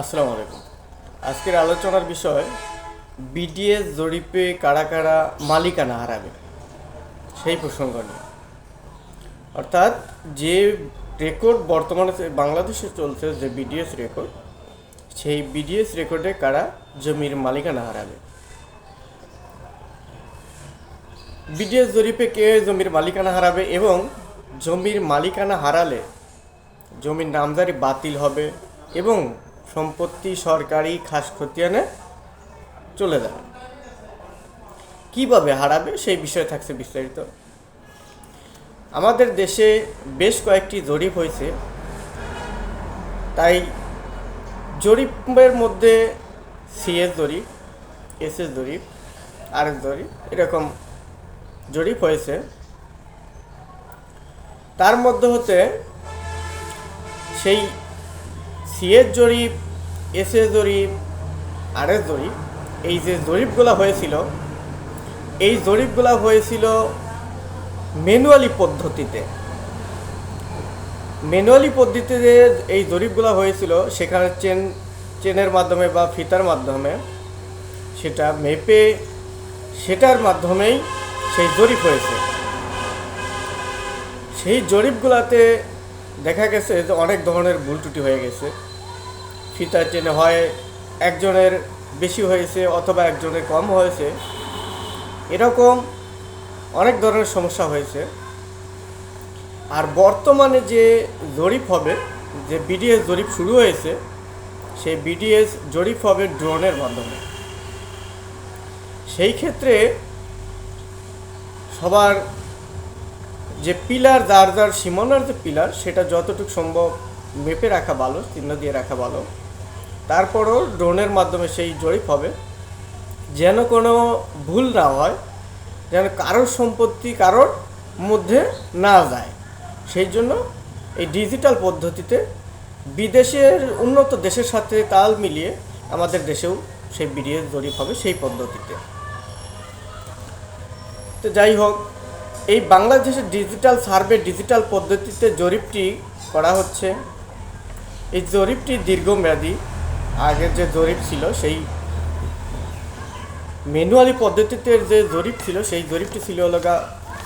আসসালামু আলাইকুম। আজকের আলোচনার বিষয় বিডিএস জরিপে কারা কারা মালিকানা হারাবে, সেই প্রসঙ্গ নিয়ে। অর্থাৎ যে রেকর্ড বর্তমানে বাংলাদেশে চলছে যে বিডিএস রেকর্ড সেই বিডিএস রেকর্ডে কারা জমির মালিকানা হারাবে? বিডিএস জরিপে কে জমির মালিকানা হারাবে এবং জমির মালিকানা হারালে জমির নামজারি বাতিল হবে এবং সম্পত্তি সরকারি খাস খতিয়ানে চলে যাবে কীভাবে হারাবে সেই বিষয়ে থাকছে বিস্তারিত। আমাদের দেশে বেশ কয়েকটি জরিপ হয়েছে। তাই জরিপের মধ্যে সিএস জরিপ, এসএস জরিপ আর এস জরিপ এরকম জরিপ হয়েছে। তার মধ্যে হতে সেই সিএস জরিপ এস এসএস জরিপ আর এস জরিপ, এই যে জরিপগুলো হয়েছিল, এই জরিপগুলো হয়েছিল ম্যানুয়ালি পদ্ধতিতে। ম্যানুয়ালি পদ্ধতিতে এই জরিপগুলো হয়েছিল, সেখানে চেন চেনের মাধ্যমে বা ফিতার মাধ্যমে। সেটা মেপে, সেটার মাধ্যমেই সেই জরিপ হয়েছে। সেই জরিপগুলোতে দেখা গেছে যে অনেক ধরনের ভুল ত্রুটি হয়ে গেছে। ফিতার চেনে হয়, একজনের বেশি হয়েছে অথবা একজনের কম হয়েছে। এরকম অনেক ধরনের সমস্যা হয়েছে। আর বর্তমানে যে জরিপ হবে, যে বিডিএস জরিপ শুরু হয়েছে, সেই বিডিএস জরিপ হবে ড্রোনের মাধ্যমে। সেই ক্ষেত্রে সবার যে পিলার, যার যার সীমানার যে পিলার, সেটা যতটুকু সম্ভব মেপে রাখা ভালো, চিহ্ন দিয়ে রাখা ভালো। তারপরও ড্রোনের মাধ্যমে সেই জরিপ হবে। যেন কোনো ভুল না হয়, যেন কারোর সম্পত্তি কারোর মধ্যে না যায়। সেই জন্য এই ডিজিটাল পদ্ধতিতে বিদেশের উন্নত দেশের সাথে তাল মিলিয়ে আমাদের দেশেও সেই বিডিএস জরিপ হবে সেই পদ্ধতিতে। তো যাই হোক, এই বাংলাদেশের ডিজিটাল সার্ভে ডিজিটাল পদ্ধতিতে জরিপটি করা হচ্ছে। এই জরিপটি দীর্ঘমেয়াদী। আগের যে জরিপ ছিল, সেই ম্যানুয়ালি পদ্ধতিতে যে জরিপ ছিল, সেই জরিপটি ছিল লগা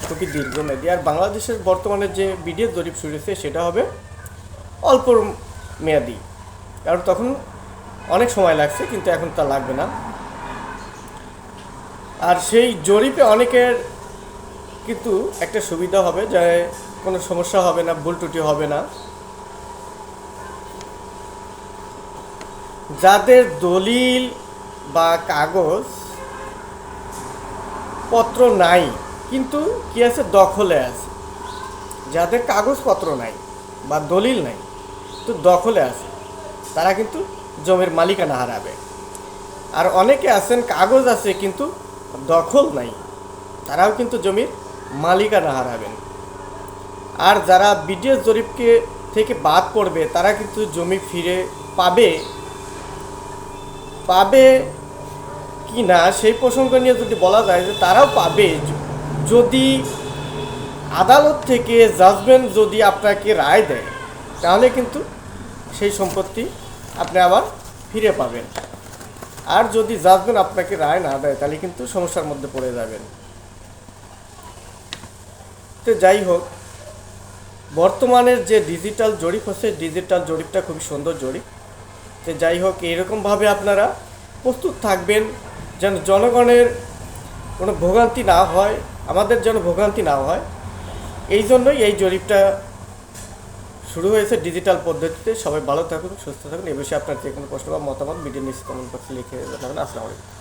খুবই দীর্ঘমেয়াদী আর বাংলাদেশের বর্তমানে যে বিডিএস জরিপ শুরু হয়েছে, সেটা হবে অল্প মেয়াদি। কারণ তখন অনেক সময় লাগছে, কিন্তু এখন তা লাগবে না। আর সেই জরিপে অনেকের কিন্তু একটা সুবিধা হবে যে কোনো সমস্যা হবে না, ভুল ত্রুটি হবে না। যাদের দলিল বা কাগজ পত্র নাই, কিন্তু কি আছে? দখলে আছে। যাদের কাগজপত্র নাই বা দলিল নাই, তো দখলে আছে। তারা কিন্তু জমির মালিকানা হারাবে। আর অনেকে আছেন, কাগজ আছে, কিন্তু দখল নাই। তারাও কিন্তু জমির মালিকানা হারাবেন। আর যারা বিডিএস জরিপকে থেকে বাদ পড়বে, তারা কিন্তু জমি ফিরে পাবে পাবে কি না সেই প্রসঙ্গ নিয়ে যদি বলা যায় যে তারাও পাবে। যদি আদালত থেকে জাজমেন্ট যদি আপনাকে রায় দেয়, তাহলে কিন্তু সেই সম্পত্তি আপনি আবার ফিরে পাবেন। আর যদি জাজমেন্ট আপনাকে রায় না দেয়, তাহলে কিন্তু সমস্যার মধ্যে পড়ে যাবেন। তো যাই হোক, বর্তমানের যে ডিজিটাল জরিপ হচ্ছে ডিজিটাল জরিপটা খুবই সুন্দর জরিপ। তো যাই হোক, এরকমভাবে আপনারা প্রস্তুত থাকবেন যেন জনগণের কোনো ভোগান্তি না হয়, আমাদের যেন ভোগান্তি না হয়। এই জন্যই এই জরিপটা শুরু হয়েছে ডিজিটাল পদ্ধতিতে। সবাই ভালো থাকুন, সুস্থ থাকুন। এ বিষয়ে আপনার যে কোনো প্রশ্ন বা মতামত ভিডিও নিউজ কমেন্ট বক্সে লিখে জানাবেন। আসসালামু আলাইকুম।